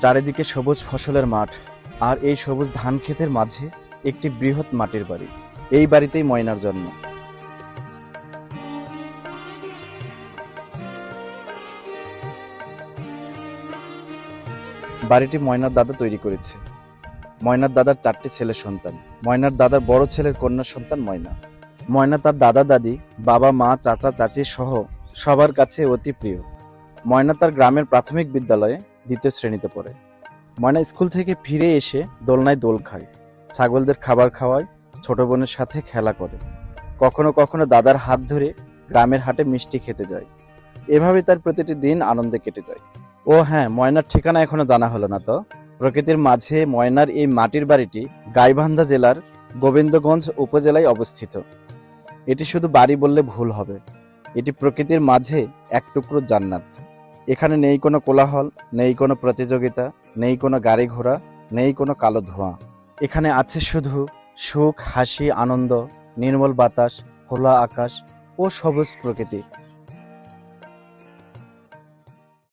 চারিদিকে সবুজ ফসলের মাঠ আর এই সবুজ ধান ক্ষেতের মাঝে একটি বৃহৎ মাটির বাড়ি। এই বাড়িতেই ময়নার জন্ম। বাড়িটি ময়নার দাদা তৈরি করেছে। ময়নার দাদার চারটি ছেলে সন্তান। ময়নার দাদার বড় ছেলের কন্যা সন্তান ময়না। ময়না তার দাদা, দাদি, বাবা, মা, চাচা, চাচি সহ সবার কাছে অতি প্রিয়। ময়না তার গ্রামের প্রাথমিক বিদ্যালয়ে দ্বিতীয় শ্রেণীতে পড়ে। ময়না স্কুল থেকে ফিরে এসে দোলনায় দোল খায়। ছাগলদের খাবার খাওয়ায়, ছোট বোনের সাথে খেলা করে। কখনো কখনো দাদার হাত ধরে গ্রামের হাটে মিষ্টি খেতে যায়। এভাবে তার প্রতিটি দিন আনন্দে কেটে যায়। ও হ্যাঁ ময়নার ঠিকানা এখনও জানা হলো না তো। প্রকৃতির মাঝে ময়নার এই মাটির বাড়িটি গাইবান্ধা জেলার গোবিন্দগঞ্জ উপজেলায় অবস্থিত। এটি শুধু বাড়ি বললে ভুল হবে। এটি প্রকৃতির মাঝে এক টুকরো জান্নাত। এখানে নেই কোনো কোলাহল, নেই কোনো প্রতিযোগিতা, নেই কোনো গাড়ি ঘোড়া, নেই কোনো কালো ধোঁয়া। এখানে আছে শুধু সুখ, হাসি, আনন্দ, নির্মল বাতাস, খোলা আকাশ ও সবুজ প্রকৃতি।